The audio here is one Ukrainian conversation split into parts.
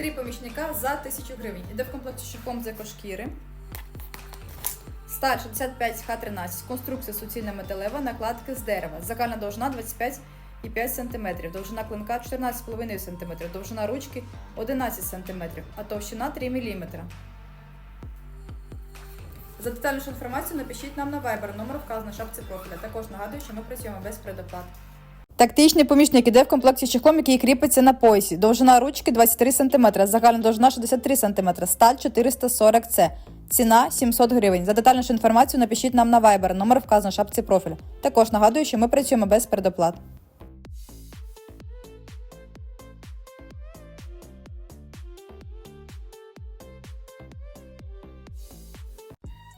Три помічника за 1000 гривень. Іде в комплекті шипом з екошкіри. Сталь 65 Х13. Конструкція суцільна металева, накладки з дерева. Загальна довжина 25,5 см. Довжина клинка 14,5 см. Довжина ручки 11 см, а товщина 3 мм. За детальнішу інформацію напишіть нам на Viber, номер вказаний в шапці профіля. Також нагадую, що ми працюємо без предоплат. Тактичний помічник іде в комплекті з чехлом, який кріпиться на поясі. Довжина ручки 23 см, загальна довжина 63 см, сталь 440 С. Ціна 700 гривень. За детальнішу інформацію напишіть нам на Viber, номер вказано в шапці профілю. Також нагадую, що ми працюємо без предоплат.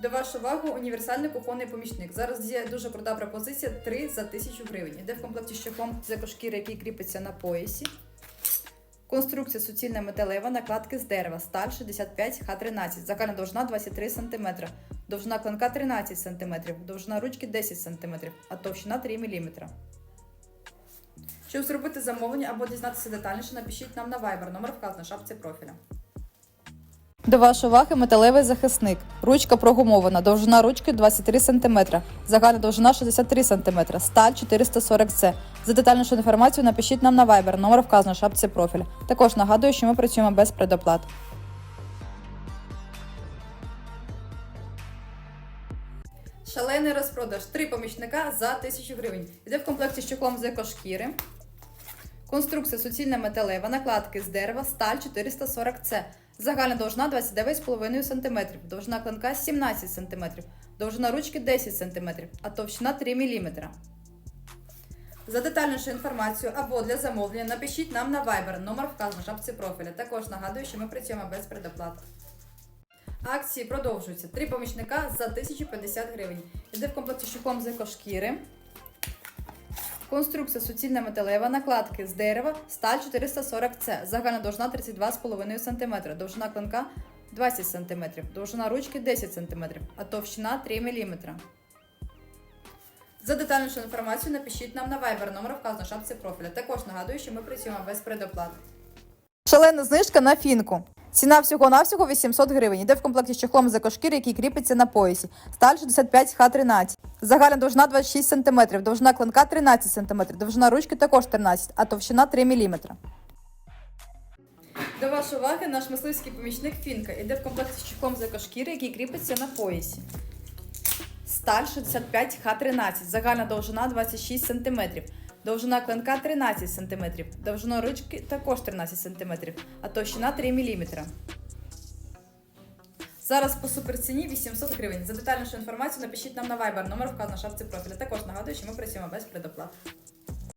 До вашої уваги універсальний кухонний помічник. Зараз є дуже крута пропозиція 3 за 1000 гривень. Іде в комплекті з чехлом з який кріпиться на поясі. Конструкція суцільна металева, накладки з дерева, сталь 65 Х13, загальна довжина 23 см, довжина клинка 13 см, довжина ручки 10 см, а товщина 3 мм. Щоб зробити замовлення або дізнатися детальніше, напишіть нам на Viber, номер вказаний в шапці профіля. До вашої уваги металевий захисник. Ручка прогумована, довжина ручки 23 см, загальна довжина 63 см, сталь 440 С. За детальнішу інформацію напишіть нам на Viber, номер вказано в шапці профіля. Також нагадую, що ми працюємо без предоплат. Шалений розпродаж. Три помічника за 1000 гривень. Іде в комплекті з чехлом з екошкіри. Конструкція суцільна металева, накладки з дерева, сталь 440 С. Загальна довжина 29,5 см, довжина клинка 17 см, довжина ручки 10 см, а товщина 3 мм. За детальнішу інформацію або для замовлення напишіть нам на Viber, номер вказано в шапці профіля. Також нагадую, що ми працюємо без предоплат. Акції продовжуються. Три помічника за 1050 гривень. Іде в комплекті з чехлом з екошкіри. Конструкція суцільна металева, накладки з дерева, сталь 440 С, загальна довжина 32,5 см, довжина клинка 20 см, довжина ручки 10 см, а товщина 3 мм. За детальнішу інформацію напишіть нам на Viber, номер вказано в шапці профіля. Також нагадую, що ми працюємо без предоплат. Шалена знижка на фінку. Ціна всього-навсього 800 гривень. Йде в комплекті з чехлом з екошкіри, який кріпиться на поясі. Сталь 65 Х13. Загальна довжина 26 см, довжина клинка 13 см, довжина ручки також 13 а товщина 3 мм. До вашої уваги наш мисливський помічник Фінка. Іде в комплекті з чехлом з екошкіри, який кріпиться на поясі. Сталь 65 Х13. Загальна довжина 26 см. Довжина клинка 13 см. Довжина ручки також 13 см, а товщина 3 мм. Зараз по суперціні 800 гривень. За детальнішу інформацію напишіть нам на Viber, номер вказано на шапці профіля. Також нагадую, що ми працюємо без предоплат.